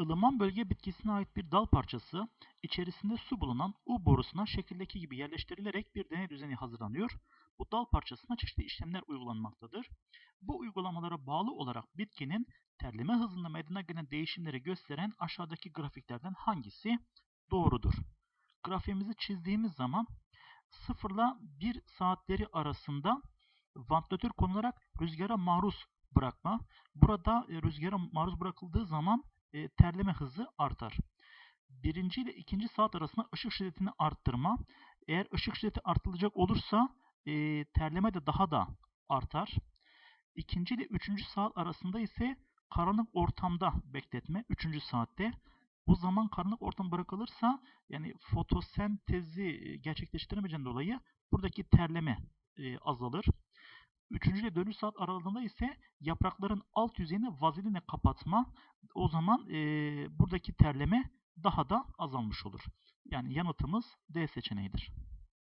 ılıman bölge bitkisine ait bir dal parçası içerisinde su bulunan U borusuna şekildeki gibi yerleştirilerek bir deney düzeni hazırlanıyor. Bu dal parçasına çeşitli işlemler uygulanmaktadır. Bu uygulamalara bağlı olarak bitkinin terleme hızında meydana gelen değişimleri gösteren aşağıdaki grafiklerden hangisi doğrudur? Grafiğimizi çizdiğimiz zaman 0 ile 1 saatleri arasında vantilatör konularak rüzgara maruz bırakma. Burada e, rüzgara maruz bırakıldığı zaman e, terleme hızı artar. Birinci ile ikinci saat arasında ışık şiddetini arttırma. Eğer ışık şiddeti artırılacak olursa e, terleme de daha da artar. İkinci ile üçüncü saat arasında ise karanlık ortamda bekletme. Üçüncü saatte. Bu zaman karanlık ortam bırakılırsa yani fotosentezi gerçekleştiremeyeceğinden dolayı buradaki terleme e, azalır. Üçüncü ile dördüncü saat aralığında ise yaprakların alt yüzeyini vazelinle kapatma. O zaman e, buradaki terleme daha da azalmış olur. Yani yanıtımız D seçeneğidir.